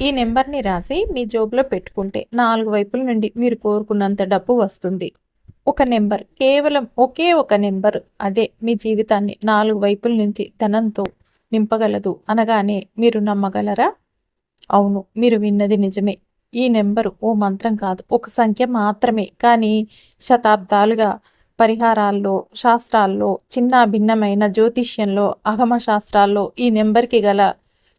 ఈ నెంబర్ని రాసి మీ జోబులో పెట్టుకుంటే నాలుగు వైపుల నుండి మీరు కోరుకున్నంత డబ్బు వస్తుంది. ఒక నెంబర్ కేవలం ఒకే ఒక నెంబర్ అదే మీ జీవితాన్ని నాలుగు వైపుల నుంచి ధనంతో నింపగలదు అనగానే మీరు నమ్మగలరా? అవును మీరు విన్నది నిజమే. ఈ నెంబరు ఓ మంత్రం కాదు ఒక సంఖ్య మాత్రమే. కానీ శతాబ్దాలుగా పరిహారాల్లో శాస్త్రాల్లో చిన్న భిన్నమైన జ్యోతిష్యంలో అగమ శాస్త్రాల్లో ఈ నెంబర్కి గల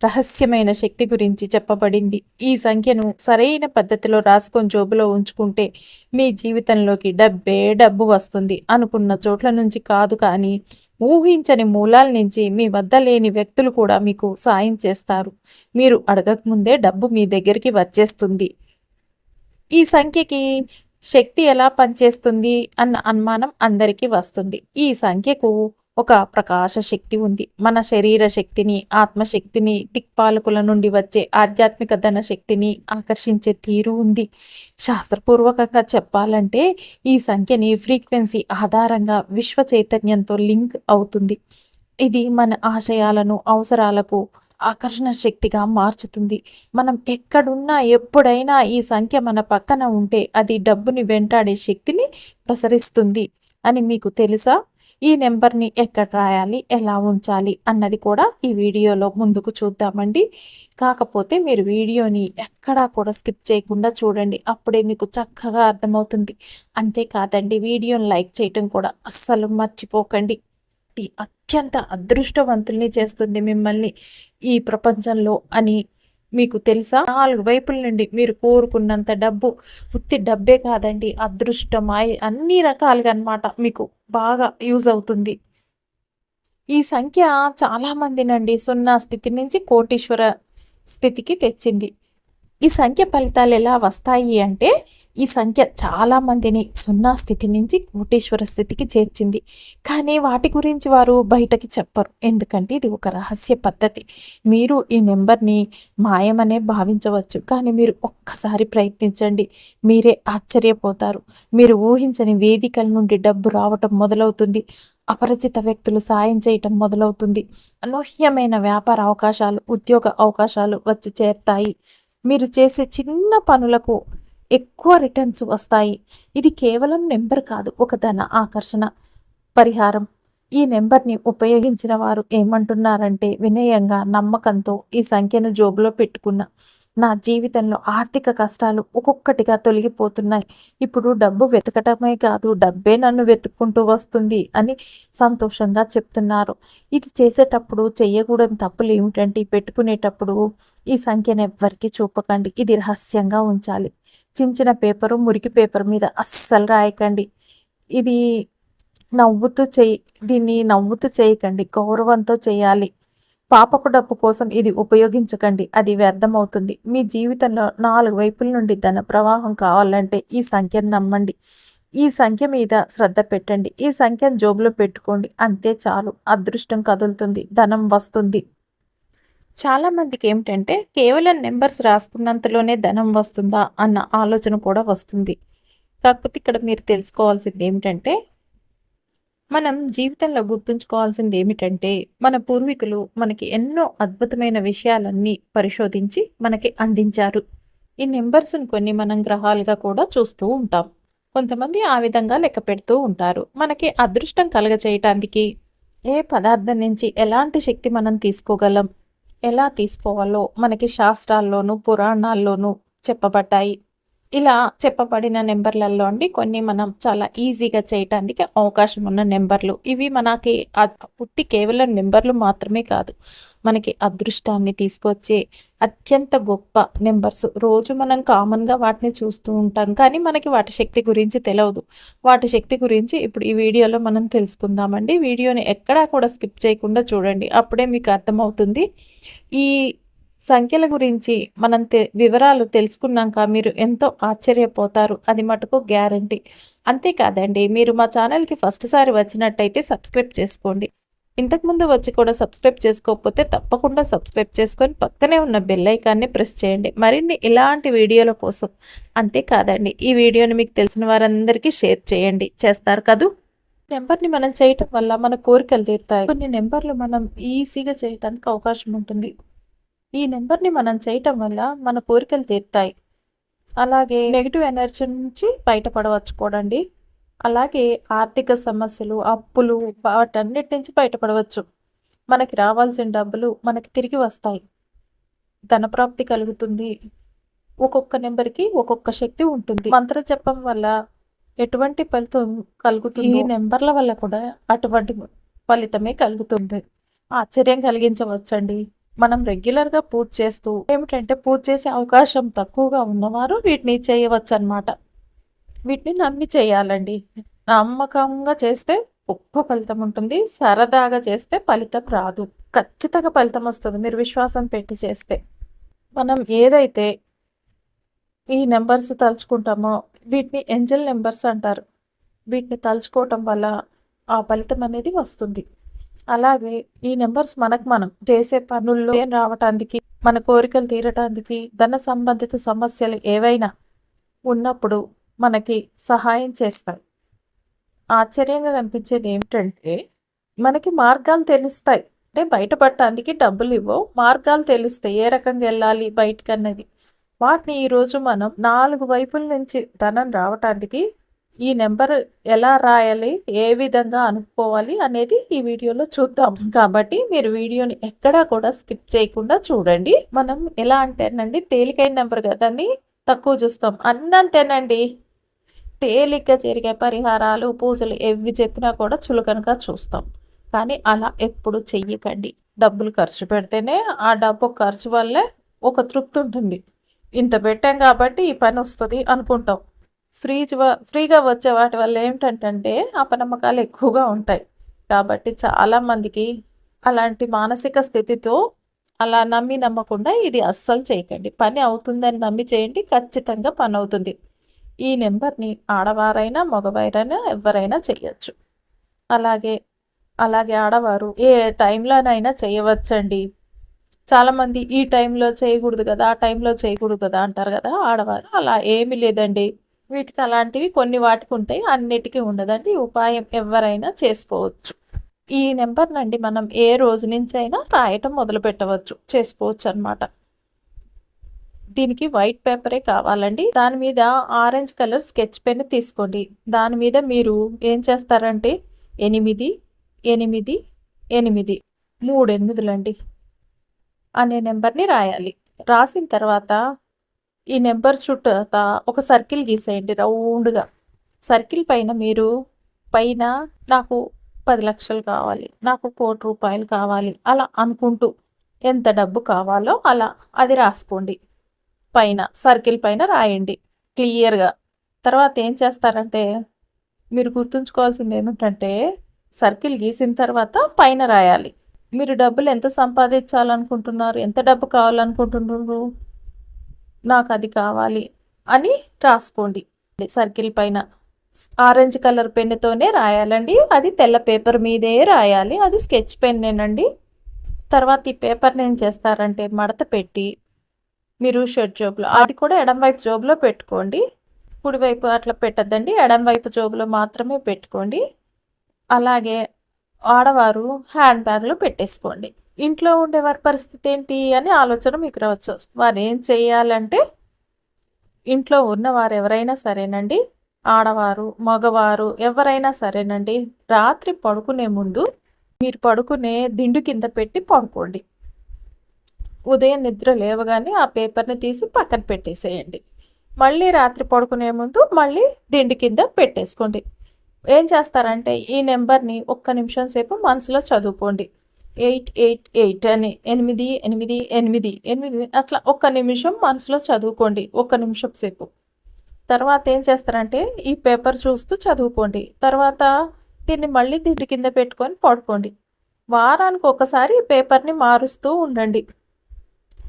రహస్యమైన శక్తి గురించి చెప్పబడింది. ఈ సంఖ్యను సరైన పద్ధతిలో రాసుకొని జోబులో ఉంచుకుంటే మీ జీవితంలోకి డబ్బే డబ్బు వస్తుంది అనుకున్న చోట్ల నుంచి కాదు కానీ ఊహించని మూలాల నుంచి మీ వద్ద లేని వ్యక్తులు కూడా మీకు సాయం చేస్తారు. మీరు అడగకముందే డబ్బు మీ దగ్గరికి వచ్చేస్తుంది. ఈ సంఖ్యకి శక్తి ఎలా పనిచేస్తుంది అన్న అనుమానం అందరికీ వస్తుంది. ఈ సంఖ్యకు ఒక ప్రకాశ శక్తి ఉంది. మన శరీర శక్తిని ఆత్మశక్తిని దిక్పాలకుల నుండి వచ్చే ఆధ్యాత్మిక ధన శక్తిని ఆకర్షించే తీరు ఉంది. శాస్త్రపూర్వకంగా చెప్పాలంటే ఈ సంఖ్యని ఫ్రీక్వెన్సీ ఆధారంగా విశ్వ చైతన్యంతో లింక్ అవుతుంది. ఇది మన ఆశయాలను అవసరాలకు ఆకర్షణ శక్తిగా మార్చుతుంది. మనం ఎక్కడున్నా ఎప్పుడైనా ఈ సంఖ్య మన పక్కన ఉంటే అది డబ్బుని వెంటాడే శక్తిని ప్రసరిస్తుంది అని మీకు తెలుసా? ఈ నెంబర్ని ఎక్కడ రాయాలి ఎలా ఉంచాలి అన్నది కూడా ఈ వీడియోలో ముందుకు చూద్దామండి. కాకపోతే మీరు వీడియోని ఎక్కడా కూడా స్కిప్ చేయకుండా చూడండి. అప్పుడే మీకు చక్కగా అర్థమవుతుంది. అంతేకాదండి వీడియోని లైక్ చేయటం కూడా అస్సలు మర్చిపోకండి. అత్యంత అదృష్టవంతుల్ని చేస్తుంది మిమ్మల్ని ఈ ప్రపంచంలో అని మీకు తెలుసా? నాలుగు వైపుల నుండి మీరు కోరుకున్నంత డబ్బు ఉత్తి డబ్బే కాదండి అదృష్టం అన్ని రకాలుగా అనమాట మీకు బాగా యూజ్ అవుతుంది. ఈ సంఖ్య చాలామందినండి సున్నా స్థితి నుంచి కోటీశ్వర స్థితికి తెచ్చింది. ఈ సంఖ్య ఫలితాలు ఎలా వస్తాయి అంటే ఈ సంఖ్య చాలామందిని సున్నా స్థితి నుంచి కోటేశ్వర స్థితికి చేర్చింది. కానీ వాటి గురించి వారు బయటకి చెప్పరు. ఎందుకంటే ఇది ఒక రహస్య పద్ధతి. మీరు ఈ నెంబర్ని మాయమనే భావించవచ్చు. కానీ మీరు ఒక్కసారి ప్రయత్నించండి. మీరే ఆశ్చర్యపోతారు. మీరు ఊహించని వేదికల నుండి డబ్బు రావటం మొదలవుతుంది. అపరిచిత వ్యక్తులు సాయం చేయటం మొదలవుతుంది. అనూహ్యమైన వ్యాపార అవకాశాలు ఉద్యోగ అవకాశాలు వచ్చి చేరుతాయి. మీరు చేసే చిన్న పనులకు ఎక్కువ రిటర్న్స్ వస్తాయి. ఇది కేవలం నెంబర్ కాదు ఒక ధన ఆకర్షణ పరిహారం. ఈ నెంబర్ని ఉపయోగించిన వారు ఏమంటున్నారంటే వినయంగా నమ్మకంతో ఈ సంఖ్యను జోబులో పెట్టుకున్న నా జీవితంలో ఆర్థిక కష్టాలు ఒక్కొక్కటిగా తొలగిపోతున్నాయి. ఇప్పుడు డబ్బు వెతకటమే కాదు డబ్బే నన్ను వెతుక్కుంటూ వస్తుంది అని సంతోషంగా చెప్తున్నారు. ఇది చేసేటప్పుడు చేయకూడని తప్పులు ఏమిటంటే పెట్టుకునేటప్పుడు ఈ సంఖ్యను ఎవ్వరికి చూపకండి. ఇది రహస్యంగా ఉంచాలి. చించిన పేపరు మురికి పేపర్ మీద అస్సలు రాయకండి. ఇది నవ్వుతూ చేయి దీన్ని నవ్వుతూ చేయకండి. గౌరవంతో చేయాలి. పాపపు డబ్బు కోసం ఇది ఉపయోగించకండి. అది వ్యర్థమవుతుంది. మీ జీవితంలో నాలుగు వైపుల నుండి ధన ప్రవాహం కావాలంటే ఈ సంఖ్యను నమ్మండి. ఈ సంఖ్య మీద శ్రద్ధ పెట్టండి. ఈ సంఖ్యను జోబులో పెట్టుకోండి. అంతే చాలు. అదృష్టం కదులుతుంది. ధనం వస్తుంది. చాలామందికి ఏమిటంటే కేవలం నెంబర్స్ రాసుకున్నంతలోనే ధనం వస్తుందా అన్న ఆలోచన కూడా వస్తుంది. కాకపోతే ఇక్కడ మీరు తెలుసుకోవాల్సింది ఏమిటంటే మనం జీవితంలో గుర్తుంచుకోవాల్సింది ఏమిటంటే మన పూర్వీకులు మనకి ఎన్నో అద్భుతమైన విషయాలన్నీ పరిశోధించి మనకి అందించారు. ఈ నెంబర్స్ని కొన్ని మనం గ్రహాలుగా కూడా చూస్తూ ఉంటాం. కొంతమంది ఆ విధంగా లెక్క పెడుతూ ఉంటారు. మనకి అదృష్టం కలగ చేయటానికి ఏ పదార్థం నుంచి ఎలాంటి శక్తి మనం తీసుకోగలం ఎలా తీసుకోవాలో మనకి శాస్త్రాల్లోనూ పురాణాల్లోనూ చెప్పబడ్డాయి. ఇలా చెప్పబడిన నెంబర్లలో అండి కొన్ని మనం చాలా ఈజీగా చేయటానికి అవకాశం ఉన్న నెంబర్లు. ఇవి మనకి పుట్టి కేవలం నెంబర్లు మాత్రమే కాదు మనకి అదృష్టాన్ని తీసుకొచ్చే అత్యంత గొప్ప నెంబర్స్. రోజు మనం కామన్గా వాటిని చూస్తూ ఉంటాం కానీ మనకి వాటి శక్తి గురించి తెలియదు వాటి శక్తి గురించి ఇప్పుడు ఈ వీడియోలో మనం తెలుసుకుందామండి. వీడియోని ఎక్కడా కూడా స్కిప్ చేయకుండా చూడండి అప్పుడే మీకు అర్థమవుతుంది. ఈ సంఖ్యల గురించి మనం తె వివరాలు తెలుసుకున్నాక మీరు ఎంతో ఆశ్చర్యపోతారు. అది మటుకు గ్యారంటీ. అంతేకాదండి మీరు మా ఛానల్కి ఫస్ట్ సారి వచ్చినట్టయితే సబ్స్క్రైబ్ చేసుకోండి. ఇంతకుముందు వచ్చి కూడా సబ్స్క్రైబ్ చేసుకోకపోతే తప్పకుండా సబ్స్క్రైబ్ చేసుకొని పక్కనే ఉన్న బెల్ ఐకాన్ని ప్రెస్ చేయండి. మరిన్ని ఇలాంటి వీడియోల కోసం అంతేకాదండి ఈ వీడియోని మీకు తెలిసిన వారందరికీ షేర్ చేయండి. చేస్తారు కదూ? నెంబర్ని మనం చేయటం వల్ల మన కోరికలు తీరుతాయి. కొన్ని నెంబర్లు మనం ఈజీగా చేయడానికి అవకాశం ఉంటుంది. ఈ నెంబర్ని మనం చేయటం వల్ల మన కోరికలు తీరుతాయి. అలాగే నెగిటివ్ ఎనర్జీ నుంచి బయటపడవచ్చు కూడండి. అలాగే ఆర్థిక సమస్యలు అప్పులు వాటన్నిటి నుంచి బయటపడవచ్చు. మనకి రావాల్సిన డబ్బులు మనకి తిరిగి వస్తాయి. ధనప్రాప్తి కలుగుతుంది. ఒక్కొక్క నెంబర్కి ఒక్కొక్క శక్తి ఉంటుంది. మంత్ర చెప్పం వల్ల ఎటువంటి ఫలితం కలుగుతుంది ఈ నెంబర్ల వల్ల కూడా అటువంటి ఫలితమే కలుగుతుంది. ఆశ్చర్యం కలిగించవచ్చండి. మనం రెగ్యులర్గా పూజ చేస్తూ ఏమిటంటే పూజ చేసే అవకాశం తక్కువగా ఉన్నవారు వీటిని చేయవచ్చు అనమాట వీటిని నమ్మి చేయాలండి. నమ్మకంగా చేస్తే గొప్ప ఫలితం ఉంటుంది. సరదాగా చేస్తే ఫలితం రాదు. ఖచ్చితంగా ఫలితం వస్తుంది. మీరు విశ్వాసం పెట్టి చేస్తే. మనం ఏదైతే ఈ నెంబర్స్ తలుచుకుంటామో వీటిని ఎంజల్ నెంబర్స్ అంటారు. వీటిని తలుచుకోవటం వల్ల ఆ ఫలితం అనేది వస్తుంది. అలాగే ఈ నెంబర్స్ మనకు మనం చేసే పనుల్లో ఏం రావటానికి మన కోరికలు తీరటానికి ధన సంబంధిత సమస్యలు ఏవైనా ఉన్నప్పుడు మనకి సహాయం చేస్తాయి. ఆశ్చర్యంగా కనిపించేది ఏమిటంటే మనకి మార్గాలు తెలుస్తాయి. అంటే బయటపడటానికి డబ్బులు ఇవ్వవు. మార్గాలు తెలుస్తాయి ఏ రకంగా వెళ్ళాలి బయటకు అన్నది వాటిని ఈరోజు మనం నాలుగు వైపుల నుంచి ధనం రావటానికి ఈ నెంబర్ ఎలా రాయాలి? ఏ విధంగా అనుకోవాలి? అనేది ఈ వీడియోలో చూద్దాం. కాబట్టి మీరు వీడియోని ఎక్కడా కూడా స్కిప్ చేయకుండా చూడండి. మనం ఎలా అంటేనండి తేలికైన నెంబర్ కదండి తక్కువ చూస్తాం. అన్నంతేనండి. తేలిక జరిగే పరిహారాలు పూజలు ఎవి చెప్పినా కూడా చులకనగా చూస్తాం. కానీ అలా ఎప్పుడు చెయ్యకండి. డబ్బులు ఖర్చు పెడితేనే ఆ డబ్బు ఖర్చు వల్లే ఒక తృప్తి ఉంటుంది. ఇంత పెట్టాం కాబట్టి ఈ పని వస్తుంది అనుకుంటాం. ఫ్రీజ్ ఫ్రీగా వచ్చే వాటి వల్ల ఏమిటంటే అపనమ్మకాలు ఎక్కువగా ఉంటాయి. కాబట్టి చాలామందికి అలాంటి మానసిక స్థితితో అలా నమ్మి నమ్మకుండా ఇది అస్సలు చేయకండి. పని అవుతుందని నమ్మి చేయండి ఖచ్చితంగా పని అవుతుంది. ఈ నెంబర్ని ఆడవారైనా మగవారైనా ఎవరైనా చేయొచ్చు అలాగే అలాగే ఆడవారు ఏ టైంలోనైనా చేయవచ్చండి. చాలామంది ఈ టైంలో చేయకూడదు కదా ఆ టైంలో చేయకూడదు కదా అంటారు కదా ఆడవారు అలా ఏమీ లేదండి. వీటికి అలాంటివి కొన్ని వాటికి ఉంటాయి అన్నిటికీ ఉండదండి. ఉపాయం ఎవరైనా చేసుకోవచ్చు. ఈ నెంబర్ నండి మనం ఏ రోజు నుంచి అయినా రాయటం మొదలు పెట్టవచ్చు. చేసుకోవచ్చు అనమాట దీనికి వైట్ పేపరే కావాలండి. దాని మీద ఆరెంజ్ కలర్ స్కెచ్ పెన్ తీసుకోండి. దాని మీద మీరు ఏం చేస్తారంటే ఎనిమిది ఎనిమిది ఎనిమిది మూడు ఎనిమిదిలండి అనే నెంబర్ని రాయాలి. రాసిన తర్వాత ఈ నెంబర్ చుట్టూ ఒక సర్కిల్ గీసేయండి రౌండ్గా. సర్కిల్ పైన మీరు పైన నాకు పది లక్షలు కావాలి నాకు కోటి రూపాయలు కావాలి అలా అనుకుంటూ ఎంత డబ్బు కావాలో అలా అది రాసుకోండి. పైన సర్కిల్ పైన రాయండి క్లియర్గా. తర్వాత ఏం చేస్తారంటే మీరు గుర్తుంచుకోవాల్సింది ఏమిటంటే సర్కిల్ గీసిన తర్వాత పైన రాయాలి. మీరు డబ్బులు ఎంత సంపాదించాలనుకుంటున్నారు ఎంత డబ్బు కావాలనుకుంటున్నారు? నాకు అది కావాలి అని రాసుకోండి. సర్కిల్ పైన ఆరెంజ్ కలర్ పెన్నుతోనే రాయాలండి. అది తెల్ల పేపర్ మీదే రాయాలి. అది స్కెచ్ పెన్నేనండి. తర్వాత ఈ పేపర్ని ఏం చేస్తారంటే మడత పెట్టి మీరు షర్ట్ జోబులో అది కూడా ఎడంవైపు జోబులో పెట్టుకోండి. కుడివైపు అట్లా పెట్టద్దండి. ఎడంవైపు జోబులో మాత్రమే పెట్టుకోండి. అలాగే ఆడవారు హ్యాండ్ బ్యాగ్లో పెట్టేసుకోండి. ఇంట్లో ఉండే వారి పరిస్థితి ఏంటి అని ఆలోచన మీకు రావచ్చు. వారు ఏం చేయాలంటే ఇంట్లో ఉన్నవారు ఎవరైనా సరేనండి ఆడవారు మగవారు ఎవరైనా సరేనండి రాత్రి పడుకునే ముందు మీరు పడుకునే దిండు కింద పెట్టి పడుకోండి. ఉదయం నిద్ర లేవగానే ఆ పేపర్ని తీసి పక్కన పెట్టేసేయండి. మళ్ళీ రాత్రి పడుకునే ముందు మళ్ళీ దిండు కింద పెట్టేసుకోండి. ఏం చేస్తారంటే ఈ నెంబర్ని ఒక్క నిమిషం సేపు మనసులో చదువుకోండి. ఎయిట్ ఎయిట్ ఎయిట్ అని ఎనిమిది ఎనిమిది ఎనిమిది ఎనిమిది అట్లా ఒక్క నిమిషం మనసులో చదువుకోండి ఒక్క నిమిషం సేపు. తర్వాత ఏం చేస్తారంటే ఈ పేపర్ చూస్తూ చదువుకోండి. తర్వాత దీన్ని మళ్ళీ దిండు కింద పెట్టుకొని పడుకోండి. వారానికి ఒకసారి ఈ పేపర్ని మారుస్తూ ఉండండి.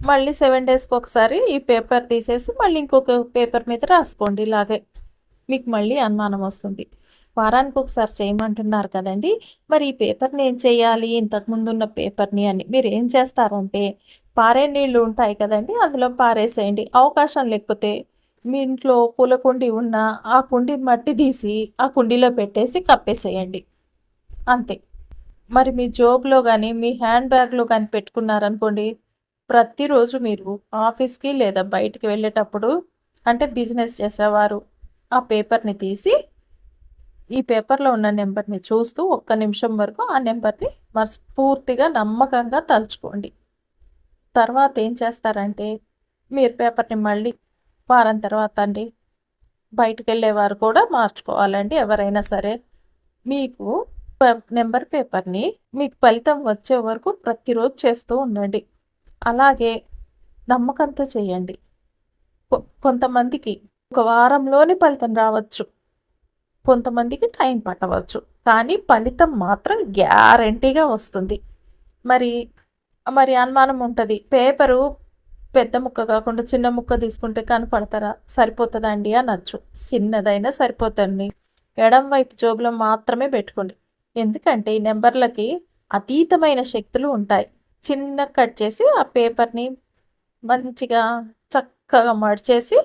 మళ్ళీ సెవెన్ డేస్కి ఒకసారి ఈ పేపర్ తీసేసి మళ్ళీ ఇంకొక పేపర్ మీద రాసుకోండి ఇలాగే. మీకు మళ్ళీ అనుమానం వస్తుంది. వారానికి ఒకసారి చేయమంటున్నారు కదండి. మరి ఈ పేపర్ని ఏం చేయాలి? ఇంతకుముందు ఉన్న పేపర్ని అని. మీరు ఏం చేస్తారంటే పారే నీళ్ళు ఉంటాయి కదండి అందులో పారేసేయండి. అవకాశం లేకపోతే మీ ఇంట్లో పూల కుండి ఉన్న ఆ కుండి మట్టి తీసి ఆ కుండీలో పెట్టేసి కప్పేసేయండి. అంతే. మరి మీ జోబ్లో కానీ మీ హ్యాండ్ బ్యాగ్లో కానీ పెట్టుకున్నారనుకోండి ప్రతిరోజు మీరు ఆఫీస్కి లేదా బయటికి వెళ్ళేటప్పుడు అంటే బిజినెస్ చేసేవారు ఆ పేపర్ని తీసి ఈ పేపర్లో ఉన్న నెంబర్ని చూస్తూ ఒక్క నిమిషం వరకు ఆ నెంబర్ని మనస్ఫూర్తిగా నమ్మకంగా తలుచుకోండి. తర్వాత ఏం చేస్తారంటే మీరు పేపర్ని మళ్ళీ వారం తర్వాత అండి బయటకు వెళ్ళేవారు కూడా మార్చుకోవాలండి ఎవరైనా సరే. మీకు నెంబర్ పేపర్ని మీకు ఫలితం వచ్చే వరకు ప్రతిరోజు చేస్తూ ఉండండి. అలాగే నమ్మకంతో చేయండి. కొంతమందికి ఒక వారంలోనే ఫలితం రావచ్చు. కొంతమందికి టైం పట్టవచ్చు. కానీ ఫలితం మాత్రం గ్యారంటీగా వస్తుంది. మరి మరి అనుమానం ఉంటుంది. పేపరు పెద్ద ముక్క కాకుండా చిన్న ముక్క తీసుకుంటే కనపడతారా? సరిపోతుందా అండి అనొచ్చు. చిన్నదైనా సరిపోతుంది ఎడం వైపు జోబులో మాత్రమే పెట్టుకోండి. ఎందుకంటే ఈ నెంబర్లకి అతీతమైన శక్తులు ఉంటాయి. చిన్న కట్ చేసి ఆ పేపర్ని మంచిగా చక్కగా మడిచేసి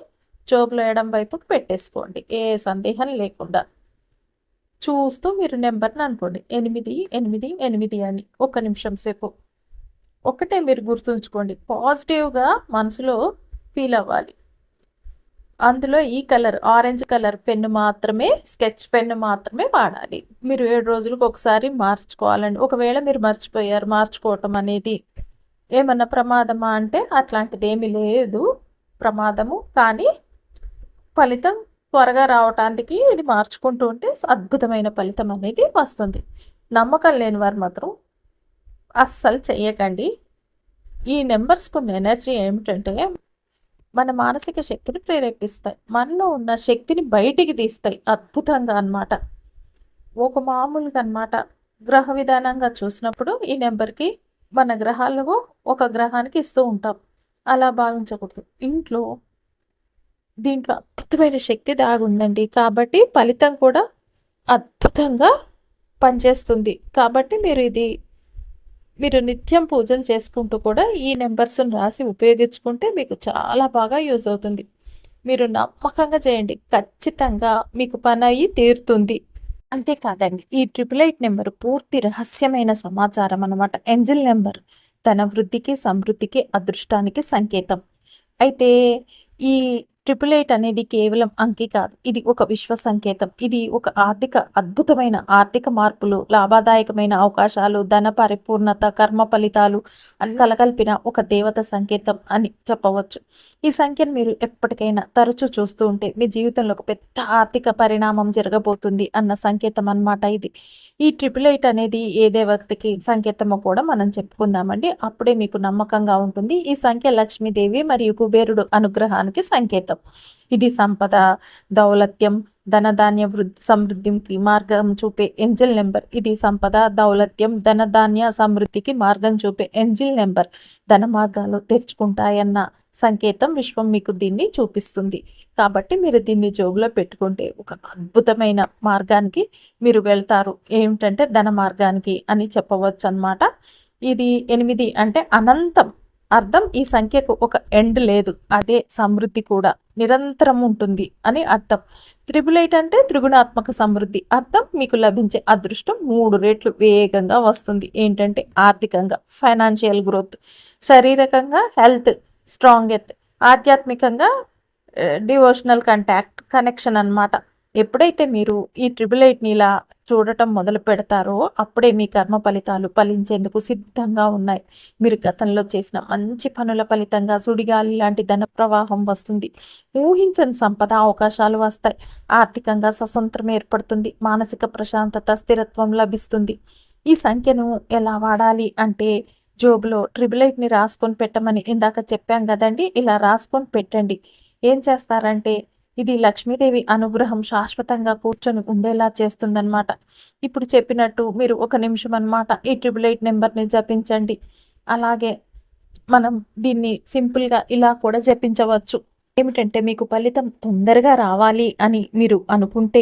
జోబులో ఎడం వైపుకి పెట్టేసుకోండి. ఏ సందేహం లేకుండా. చూస్తూ మీరు నెంబర్ని అనుకోండి. ఎనిమిది ఎనిమిది ఎనిమిది అని ఒక నిమిషం సేపు. ఒకటే మీరు గుర్తుంచుకోండి. పాజిటివ్గా మనసులో ఫీల్ అవ్వాలి. అందులో ఈ కలర్ ఆరెంజ్ కలర్ పెన్ను మాత్రమే స్కెచ్ పెన్ను మాత్రమే వాడాలి. మీరు ఏడు రోజులకు ఒకసారి మార్చుకోవాలండి. ఒకవేళ మీరు మర్చిపోయారు మార్చుకోవటం అనేది ఏమన్నా ప్రమాదమా అంటే అట్లాంటిది ఏమీ లేదు. ప్రమాదము కానీ ఫలితం త్వరగా రావటానికి ఇది మార్చుకుంటూ ఉంటే అద్భుతమైన ఫలితం అనేది వస్తుంది. నమ్మకం లేని వారు మాత్రం అస్సలు చేయకండి ఈ నెంబర్స్ కొన్ని ఎనర్జీ ఏమిటంటే మన మానసిక శక్తిని ప్రేరేపిస్తాయి. మనలో ఉన్న శక్తిని బయటికి తీస్తాయి. అద్భుతంగా అనమాట ఒక మామూలుగా అనమాట గ్రహ విధానంగా చూసినప్పుడు ఈ నెంబర్కి మన గ్రహాలకు ఒక గ్రహానికి ఇస్తూ ఉంటాం. అలా భావించకూడదు. ఇంట్లో దీంట్లో అద్భుతమైన శక్తి దాగుందండి కాబట్టి ఫలితం కూడా అద్భుతంగా పనిచేస్తుంది. కాబట్టి మీరు ఇది మీరు నిత్యం పూజలు చేసుకుంటూ కూడా ఈ నెంబర్స్ని రాసి ఉపయోగించుకుంటే మీకు చాలా బాగా యూజ్ అవుతుంది. మీరు నమ్మకంగా చేయండి. ఖచ్చితంగా మీకు పని అయ్యి తీరుతుంది. అంతేకాదండి ఈ ట్రిపుల్ ఎయిట్ నెంబర్ పూర్తి రహస్యమైన సమాచారం అనమాట ఎంజిల్ నెంబర్ తన వృద్ధికి సమృద్ధికి అదృష్టానికి సంకేతం. అయితే ఈ ట్రిపుల్ ఎయిట్ అనేది కేవలం అంకి కాదు. ఇది ఒక విశ్వ సంకేతం. ఇది ఒక ఆర్థిక అద్భుతమైన ఆర్థిక మార్పులు లాభదాయకమైన అవకాశాలు ధన పరిపూర్ణత కర్మ ఫలితాలు అని కలగలిపిన ఒక దేవత సంకేతం అని చెప్పవచ్చు. ఈ సంఖ్యను మీరు ఎప్పటికైనా తరచూ చూస్తూ ఉంటే మీ జీవితంలో ఒక పెద్ద ఆర్థిక పరిణామం జరగబోతుంది అన్న సంకేతం అనమాట ఇది. ఈ ట్రిపుల్ ఎయిట్ అనేది ఏ దేవతకి సంకేతమో కూడా మనం చెప్పుకుందామండి. అప్పుడే మీకు నమ్మకంగా ఉంటుంది. ఈ సంఖ్య లక్ష్మీదేవి మరియు కుబేరుడు అనుగ్రహానికి సంకేతం. ఇది సంపద దౌలత్యం ధనధాన్య వృద్ధి సమృద్ధికి మార్గం చూపే ఎంజిల్ నెంబర్. ఇది సంపద దౌలత్యం ధనధాన్య సమృద్ధికి మార్గం చూపే ఎంజిల్ నెంబర్. ధన మార్గాలు తెరుచుకుంటాయన్న సంకేతం విశ్వం మీకు దీన్ని చూపిస్తుంది. కాబట్టి మీరు దీన్ని జోబులో పెట్టుకుంటే ఒక అద్భుతమైన మార్గానికి మీరు వెళ్తారు. ఏమిటంటే ధన మార్గానికి అని చెప్పవచ్చు అనమాట ఇది ఎనిమిది అంటే అనంతం. అర్థం ఈ సంఖ్యకు ఒక ఎండ్ లేదు అదే సమృద్ధి కూడా. నిరంతరం ఉంటుంది అని అర్థం. త్రిబుల్ ఎయిట్ అంటే త్రిగుణాత్మక సమృద్ధి. అర్థం మీకు లభించే అదృష్టం మూడు రేట్లు వేగంగా వస్తుంది. ఏంటంటే ఆర్థికంగా ఫైనాన్షియల్ గ్రోత్ శారీరకంగా హెల్త్ స్ట్రాంగ్ ఎత్ ఆధ్యాత్మికంగా డివోషనల్ కంటాక్ట్ కనెక్షన్ అనమాట ఎప్పుడైతే మీరు ఈ ట్రిపుల్ ఎయిట్ని ఇలా చూడటం మొదలు పెడతారో అప్పుడే మీ కర్మ ఫలితాలు ఫలించేందుకు సిద్ధంగా ఉన్నాయి. మీరు గతంలో చేసిన మంచి పనుల ఫలితంగా సుడిగాలి లాంటి ధన ప్రవాహం వస్తుంది. ఊహించని సంపద అవకాశాలు వస్తాయి. ఆర్థికంగా స్వతంత్రం ఏర్పడుతుంది. మానసిక ప్రశాంతత స్థిరత్వం లభిస్తుంది. ఈ సంఖ్యను ఎలా వాడాలి అంటే జోబులో ట్రిపుల్ ఎయిట్ని రాసుకొని పెట్టమని ఇందాక చెప్పాం కదండి ఇలా రాసుకొని పెట్టండి. ఏం చేస్తారంటే ఇది లక్ష్మీదేవి అనుగ్రహం శాశ్వతంగా కూర్చొని ఉండేలా చేస్తుందన్నమాట. ఇప్పుడు చెప్పినట్టు మీరు ఒక నిమిషం అనమాట ఈ ట్రిపుల్ ఎయిట్ నెంబర్ని జపించండి. అలాగే మనం దీన్ని సింపుల్గా ఇలా కూడా జపించవచ్చు. ఏమిటంటే మీకు ఫలితం తొందరగా రావాలి అని మీరు అనుకుంటే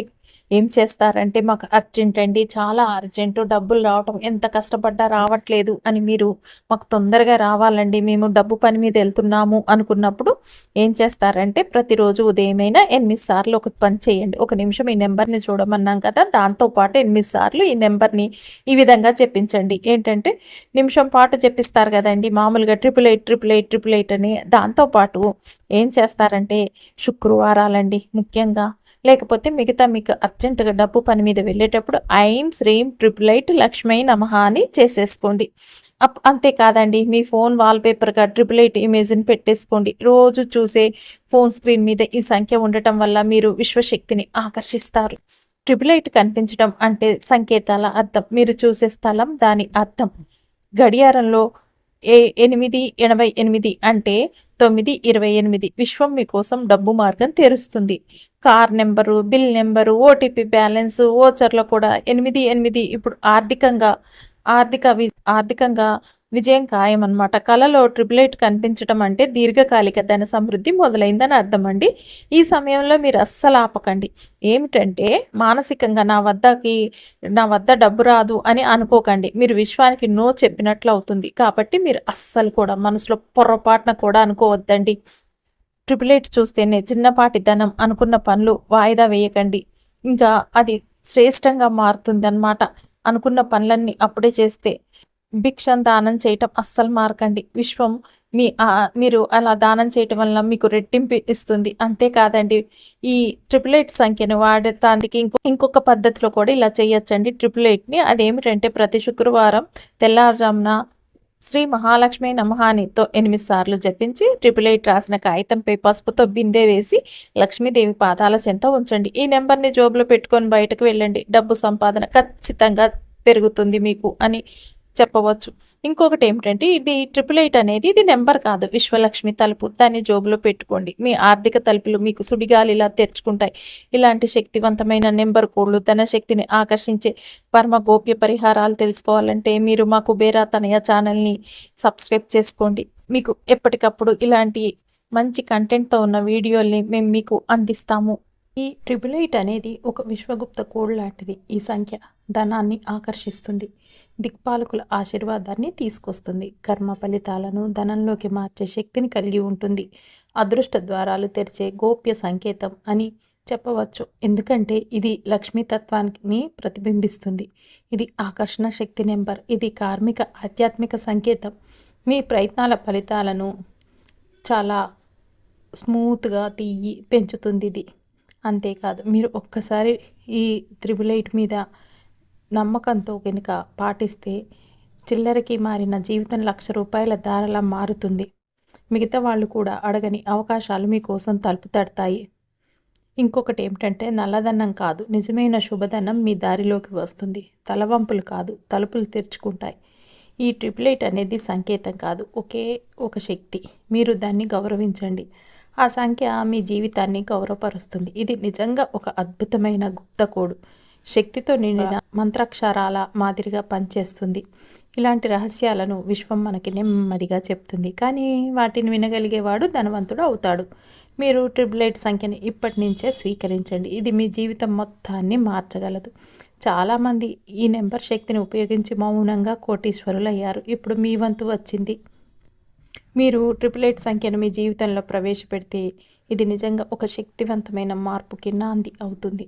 ఏం చేస్తారంటే మాకు అర్జెంట్ అండి చాలా అర్జెంటు డబ్బులు రావటం ఎంత కష్టపడ్డా రావట్లేదు అని మీరు మాకు తొందరగా రావాలండి. మేము డబ్బు పని మీద వెళ్తున్నాము అనుకున్నప్పుడు ఏం చేస్తారంటే ప్రతిరోజు ఉదయమైనా ఎనిమిది సార్లు ఒక పని చేయండి. ఒక నిమిషం ఈ నెంబర్ని చూడమన్నాం కదా దాంతోపాటు ఎనిమిది సార్లు ఈ నెంబర్ని ఈ విధంగా చెప్పించండి. ఏంటంటే నిమిషం పాటు చెప్పిస్తారు కదండి మామూలుగా triple eight triple eight triple eight అని. దాంతోపాటు ఏం చేస్తారంటే శుక్రవారాలండి ముఖ్యంగా లేకపోతే మిగతా మీకు అర్జెంటుగా డబ్బు పని మీద వెళ్ళేటప్పుడు ఐం శ్రీం ట్రిపుల్ ఎయిట్ లక్ష్మీ నమహ అని చేసేసుకోండి. అప్ అంతేకాదండి మీ ఫోన్ వాల్పేపర్గా ట్రిపుల్ ఎయిట్ ఇమేజ్ని పెట్టేసుకోండి. రోజు చూసే ఫోన్ స్క్రీన్ మీద ఈ సంఖ్య ఉండటం వల్ల మీరు విశ్వశక్తిని ఆకర్షిస్తారు. ట్రిపుల్ ఎయిట్ కనిపించడం అంటే సంకేతాల అర్థం మీరు చూసే స్థలం దాని అర్థం. గడియారంలో ఏ ఎనిమిది ఎనభై ఎనిమిది అంటే తొమ్మిది ఇరవై ఎనిమిది. విశ్వం మీకోసం డబ్బు మార్గం తెరుస్తుంది. Car number bill number OTP balance ఓచర్లో కూడా ఎనిమిది ఎనిమిది. ఇప్పుడు ఆర్థికంగా ఆర్థిక ఆర్థికంగా విజయం ఖాయం అనమాట కళలో ట్రిపుల్ ఎయిట్ కనిపించడం అంటే దీర్ఘకాలిక ధన సమృద్ధి మొదలైందని అర్థం అండి ఈ సమయంలో మీరు అస్సలు ఆపకండి. ఏమిటంటే మానసికంగా నా వద్దకి నా వద్ద డబ్బు రాదు అని అనుకోకండి. మీరు విశ్వానికి నో చెప్పినట్లు అవుతుంది. కాబట్టి మీరు అస్సలు కూడా మనసులో పొరపాటున కూడా అనుకోవద్దండి. ట్రిపుల్ ఎయిట్ చూస్తేనే చిన్నపాటి ధనం అనుకున్న పనులు వాయిదా వేయకండి. ఇంకా అది శ్రేష్టంగా మారుతుంది అన్నమాట అనుకున్న పనులన్నీ అప్పుడే చేస్తే భిక్షం దానం చేయటం అస్సలు మార్కండి. విశ్వం మీ మీరు అలా దానం చేయటం వల్ల మీకు రెట్టింపు ఇస్తుంది. అంతేకాదండి ఈ ట్రిపుల్ ఎయిట్ సంఖ్యను వాడటానికి ఇంకో ఇంకొక పద్ధతిలో కూడా ఇలా చేయొచ్చండి. ట్రిపుల్ ఎయిట్ని అదేమిటంటే ప్రతి శుక్రవారం తెల్లారుజామున శ్రీ మహాలక్ష్మి నమహానితో ఎనిమిది సార్లు జపించి ట్రిపుల్ ఎయిట్ రాసిన కాగితంపై పసుపుతో బిందె వేసి లక్ష్మీదేవి పాదాల చెంత ఉంచండి. ఈ నెంబర్ని జోబులో పెట్టుకొని బయటకు వెళ్ళండి. డబ్బు సంపాదన ఖచ్చితంగా పెరుగుతుంది మీకు అని చెప్పవచ్చు. ఇంకొకటి ఏమిటంటే ఇది ట్రిపుల్ ఎయిట్ అనేది ఇది నెంబర్ కాదు. విశ్వలక్ష్మి తలుపు. దాన్ని జోబులో పెట్టుకోండి. మీ ఆర్థిక తలుపులు మీకు సుడిగాలిలా తెరుచుకుంటాయి. ఇలాంటి శక్తివంతమైన నెంబర్ కోడ్లు ధన శక్తిని ఆకర్షించే పరమ గోప్య పరిహారాలు తెలుసుకోవాలంటే మీరు మా కుబేరా తనయ ఛానల్ని సబ్స్క్రైబ్ చేసుకోండి. మీకు ఎప్పటికప్పుడు ఇలాంటి మంచి కంటెంట్తో ఉన్న వీడియోల్ని మేము మీకు అందిస్తాము. ఈ ట్రిపుల్ ఎయిట్ అనేది ఒక విశ్వగుప్త కోడ్ లాంటిది. ఈ సంఖ్య ధనాన్ని ఆకర్షిస్తుంది. దిక్పాలకుల ఆశీర్వాదాన్ని తీసుకొస్తుంది. కర్మ ఫలితాలను ధనంలోకి మార్చే శక్తిని కలిగి ఉంటుంది. అదృష్ట ద్వారాలు తెరిచే గోప్య సంకేతం అని చెప్పవచ్చు. ఎందుకంటే ఇది లక్ష్మీతత్వాన్ని ప్రతిబింబిస్తుంది. ఇది ఆకర్షణ శక్తి నెంబర్. ఇది కార్మిక ఆధ్యాత్మిక సంకేతం. మీ ప్రయత్నాల ఫలితాలను చాలా స్మూత్గా తీయి పెంచుతుంది ఇది. అంతేకాదు మీరు ఒక్కసారి ఈ త్రిబుల్ ఎయిట్ మీద నమ్మకంతో కనుక పాటిస్తే చిల్లరకి మారిన జీవితం లక్ష రూపాయల దారలా మారుతుంది. మిగతా వాళ్ళు కూడా అడగని అవకాశాలు మీకోసం తలుపు తడతాయి. ఇంకొకటి ఏమిటంటే నల్లదన్నం కాదు నిజమైన శుభదనం మీ దారిలోకి వస్తుంది. తలవంపులు కాదు తలుపులు తెరుచుకుంటాయి. ఈ ట్రిపుల్ ఎయిట్ అనేది సంకేతం కాదు ఒకే ఒక శక్తి. మీరు దాన్ని గౌరవించండి. ఆ సంఖ్య మీ జీవితాన్ని గౌరవపరుస్తుంది. ఇది నిజంగా ఒక అద్భుతమైన గుప్త కోడు. శక్తితో నిండిన మంత్రాక్షరాల మాదిరిగా పనిచేస్తుంది. ఇలాంటి రహస్యాలను విశ్వం మనకి నెమ్మదిగా చెప్తుంది. కానీ వాటిని వినగలిగేవాడు ధనవంతుడు అవుతాడు. మీరు ట్రిపుల్ ఎయిట్ సంఖ్యను ఇప్పటి నుంచే స్వీకరించండి. ఇది మీ జీవితం మొత్తాన్ని మార్చగలదు. చాలామంది ఈ నెంబర్ శక్తిని ఉపయోగించి మౌనంగా కోటీశ్వరులు అయ్యారు ఇప్పుడు మీ వంతు వచ్చింది. మీరు ట్రిపుల్ ఎయిట్ సంఖ్యను మీ జీవితంలో ప్రవేశపెడితే ఇది నిజంగా ఒక శక్తివంతమైన మార్పుకి నాంది అవుతుంది.